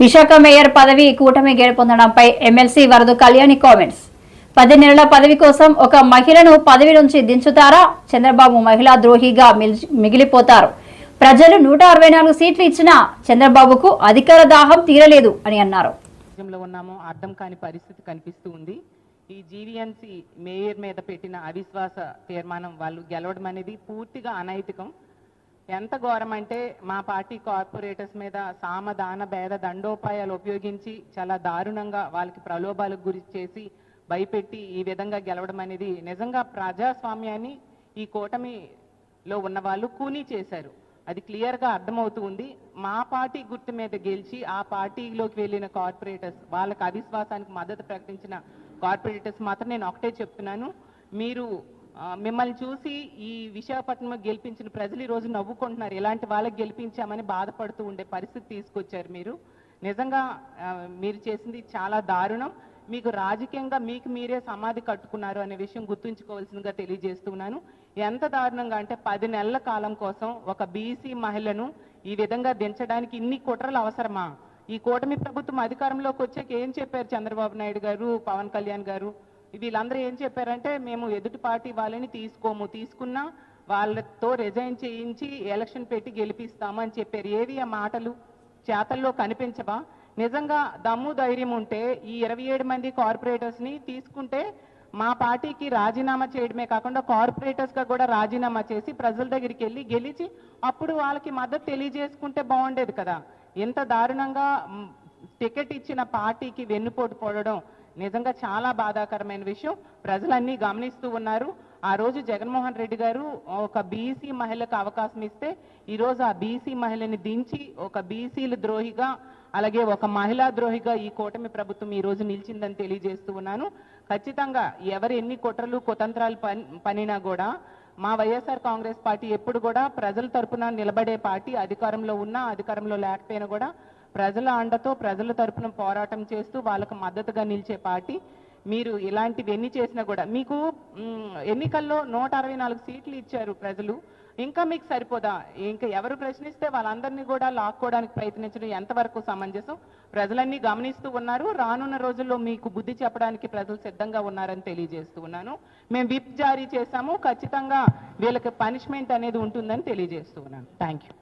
Visakha mayor పదవి కూటమి గెలుపొందడంపై ఎమ్మెల్సీ వరదు కళ్యాణి కామెంట్స్. పది నెలల పదవి కోసం ఒక మహిళను పదవి నుంచి దించుతారా? చంద్రబాబు మహిళా ద్రోహిగా మిగిలిపోతారు. ప్రజలు నూట అరవై నాలుగు సీట్లు ఇచ్చినా చంద్రబాబుకు అధికార దాహం తీరలేదు అని అన్నారు. ఉన్నామో అర్థం కాని పరిస్థితి కనిపిస్తూ ఉంది. ఈ జీవీఎంసీ మేయర్ మీద పెట్టిన అవిశ్వాస తీర్మానం వాళ్ళు గెలవడం అనేది పూర్తిగా అనైతికం. ఎంత ఘోరం అంటే మా పార్టీ కార్పొరేటర్స్ మీద సామదాన భేద దండోపాయాలు ఉపయోగించి చాలా దారుణంగా వాళ్ళకి ప్రలోభాలకు గురి చేసి భయపెట్టి ఈ విధంగా గెలవడం అనేది నిజంగా ప్రజాస్వామ్యాన్ని ఈ కూటమిలో ఉన్న వాళ్ళు కూనీ చేశారు. అది క్లియర్గా అర్థమవుతూ ఉంది మా పార్టీ గుర్తు మీద గెలిచి ఆ పార్టీలోకి వెళ్ళిన కార్పొరేటర్స్ వాళ్ళకి అవిశ్వాసానికి మద్దతు ప్రకటించిన కార్పొరేటర్స్ మాత్రం నేను ఒకటే చెప్తున్నాను. మీరు మిమ్మల్ని చూసి ఈ విశాఖపట్నం గెలిపించిన ప్రజలు ఈ రోజు నవ్వుకుంటున్నారు. ఇలాంటి వాళ్ళకి గెలిపించామని బాధపడుతూ ఉండే పరిస్థితి తీసుకొచ్చారు మీరు. నిజంగా మీరు చేసింది చాలా దారుణం. మీకు రాజకీయంగా మీకు మీరే సమాధి కట్టుకున్నారు అనే విషయం గుర్తుంచుకోవాల్సిందిగా తెలియజేస్తున్నాను. ఎంత దారుణంగా అంటే పది నెలల కాలం కోసం ఒక బీసీ మహిళను ఈ విధంగా దించడానికి ఇన్ని కుట్రలు అవసరమా? ఈ కూటమి ప్రభుత్వం అధికారంలోకి వచ్చాక ఏం చెప్పారు చంద్రబాబు నాయుడు గారు పవన్ కళ్యాణ్ గారు? వీళ్ళందరూ ఏం చెప్పారంటే మేము ఎదుటి పార్టీ వాళ్ళని తీసుకోము తీసుకున్నా వాళ్ళతో రిజైన్ చేయించి ఎలక్షన్ పెట్టి గెలిపిస్తామని అని చెప్పారు. ఏవి ఆ మాటలు? చేతల్లో కనిపించవా? నిజంగా దమ్ము ధైర్యం ఉంటే ఈ ఇరవై ఏడు మంది కార్పొరేటర్స్ని తీసుకుంటే మా పార్టీకి రాజీనామా చేయడమే కాకుండా కార్పొరేటర్స్గా కూడా రాజీనామా చేసి ప్రజల దగ్గరికి వెళ్ళి గెలిచి అప్పుడు వాళ్ళకి మద్దతు తెలియజేసుకుంటే బాగుండేది కదా. ఇంత దారుణంగా టికెట్ ఇచ్చిన పార్టీకి వెన్నుపోటు పోవడం నిజంగా చాలా బాధాకరమైన విషయం. ప్రజలన్నీ గమనిస్తూ ఉన్నారు. ఆ రోజు జగన్మోహన్ రెడ్డి గారు ఒక బీసీ మహిళకు అవకాశం ఇస్తే ఈ రోజు ఆ బీసీ మహిళని దించి ఒక బీసీల ద్రోహిగా అలాగే ఒక మహిళా ద్రోహిగా ఈ కూటమి ప్రభుత్వం ఈ రోజు నిలిచిందని తెలియజేస్తూ ఉన్నాను. ఖచ్చితంగా ఎవరు ఎన్ని కుట్రలు కుతంత్రాలు పనినా కూడా మా వైఎస్ఆర్ కాంగ్రెస్ పార్టీ ఎప్పుడు కూడా ప్రజల తరపున నిలబడే పార్టీ అధికారంలో ఉన్నా అధికారంలో లేకపోయినా కూడా ప్రజల అండతో ప్రజల తరపున పోరాటం చేస్తూ వాళ్ళకు మద్దతుగా నిలిచే పార్టీ. మీరు ఇలాంటివి ఎన్ని చేసినా కూడా మీకు ఎన్నికల్లో నూట అరవై నాలుగు సీట్లు ఇచ్చారు ప్రజలు. ఇంకా మీకు సరిపోదా? ఇంకా ఎవరు ప్రశ్నిస్తే వాళ్ళందరినీ కూడా లాక్కోవడానికి ప్రయత్నించడం ఎంతవరకు సమంజసం? ప్రజలన్నీ గమనిస్తూ ఉన్నారు. రానున్న రోజుల్లో మీకు బుద్ధి చెప్పడానికి ప్రజలు సిద్ధంగా ఉన్నారని తెలియజేస్తూ ఉన్నాను. మేము విప్ జారీ చేశాము. ఖచ్చితంగా వీళ్ళకి పనిష్మెంట్ అనేది ఉంటుందని తెలియజేస్తూ ఉన్నాను. Thank you